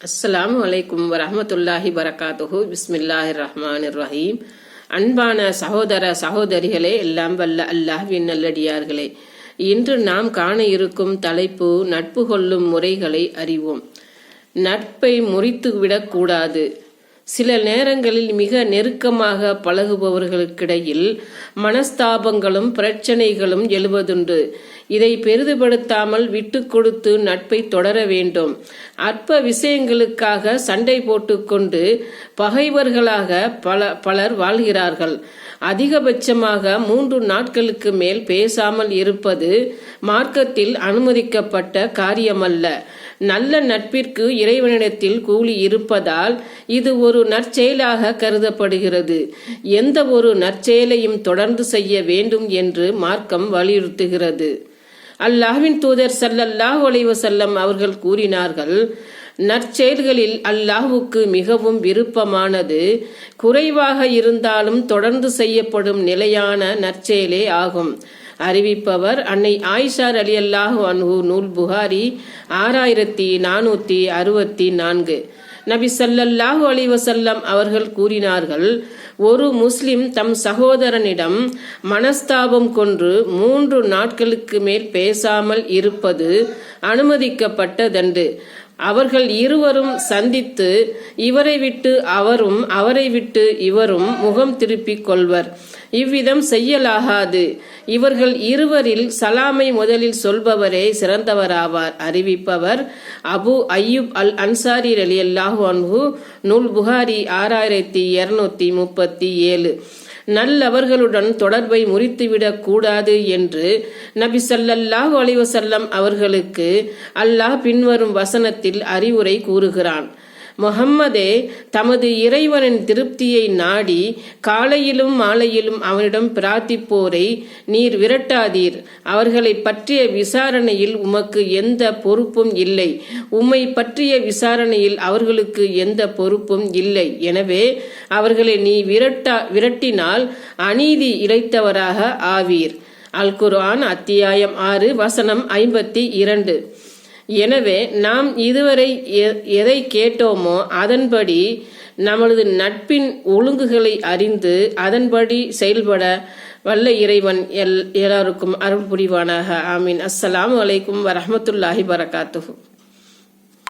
அஸ்லாம் வலைக்கும் வரமத்துல்லாஹி வரகாத்துஹு. பிஸ்மில்லாஹிர் ரஹ்மானிர் ரஹீம் அன்பான சகோதர சகோதரிகளே எல்லாம் வல்ல அல்லாஹ்வின் நல்லடியார்களே. இன்று நாம் காண இருக்கும் தலைப்பு நட்பு கொள்ளும் முறைகளை அறிவோம். நட்பை முறித்து விடக்கூடாது சில நேரங்களில் மிக நெருக்கமாக பழகுபவர்களுக்கிடையில் மனஸ்தாபங்களும் பிரச்சனைகளும் எழுவதுண்டு. இதை பெரிதுபடுத்தாமல் விட்டு கொடுத்து நட்பை தொடர வேண்டும். அற்ப விஷயங்களுக்காக சண்டை போட்டுக்கொண்டு பகைவர்களாக பல பலர் வாழ்கிறார்கள். அதிகபட்சமாக மூன்று நாட்களுக்கு மேல் பேசாமல் இருப்பது மார்க்கத்தில் அனுமதிக்கப்பட்ட காரியமல்ல. நல்ல நட்பிற்கு இறைவனிடத்தில் கூலி இருப்பதால் இது ஒரு நற்செயலாக கருதப்படுகிறது. எந்த ஒரு நற்செயலையும் தொடர்ந்து செய்ய வேண்டும் என்று மார்க்கம் வலியுறுத்துகிறது. அல்லாஹ்வின் தூதர் சல்லல்லாஹ் செல்லம் அவர்கள் கூறினார்கள் நற்செயல்களில் அல்லாஹுக்கு மிகவும் விருப்பமானது குறைவாக இருந்தாலும் தொடர்ந்து செய்யப்படும் நிலையான நற்செயலே ஆகும். அறிவிப்பவர் அன்னை ஆயிஷார் அலி அல்லாஹு அன்ஹு நூல் புகாரி ஆறாயிரத்தி நானூத்தி அறுபத்தி நான்கு. நபி சல்லல்லாஹு அலி வசல்லம் அவர்கள் கூறினார்கள் ஒரு முஸ்லிம் தம் சகோதரனிடம் மனஸ்தாபம் கொன்று மூன்று நாட்களுக்கு மேல் பேசாமல் இருப்பது அனுமதிக்கப்பட்டதன்று அவர்கள் இருவரும் சந்தித்து இவரை விட்டு அவரும் அவரை விட்டு இவரும் முகம் திருப்பிக் கொள்வர். இவ்விதம் செய்யலாகாது. இவர்கள் இருவரில் சலாமை முதலில் சொல்பவரே சிறந்தவராவார். அறிவிப்பவர் அபு ஐயூப் அல் அன்சாரி அலி அல்லாஹு அன்ஹு நூல் புகாரி ஆறாயிரத்தி இருநூத்தி முப்பத்தி ஏழு. நல்லவர்களுடன் தொடர்பை முறித்துவிடக் கூடாது என்று நபி சல்லல்லாஹு அலிவசல்லம் அவர்களுக்கு அல்லாஹ் பின்வரும் வசனத்தில் அறிவுரை கூறுகிறான். முகம்மதே தமது இறைவனின் திருப்தியை நாடி காலையிலும் மாலையிலும் அவனிடம் பிரார்த்திப்போரை நீர் விரட்டாதீர். அவர்களை பற்றிய விசாரணையில் உமக்கு எந்த பொறுப்பும் இல்லை. உம்மை பற்றிய விசாரணையில் அவர்களுக்கு எந்த பொறுப்பும் இல்லை. எனவே அவர்களை நீ விரட்டா விரட்டினால் அநீதி இழைத்தவராக ஆவீர். அல் குர்ஆன் அத்தியாயம் ஆறு வசனம் ஐம்பத்தி இரண்டு. எனவே நாம் இதுவரை எதை கேட்டோமோ அதன்படி நமது நட்பின் ஒழுங்குகளை அறிந்து அதன்படி செயல்பட வல்ல இறைவன் எல் எல்லாருக்கும் அருள் புரிவானாக. ஆமீன். அஸ்ஸலாம் வலைக்கும் வரமத்துல்லாஹி வரகாத்துஹூ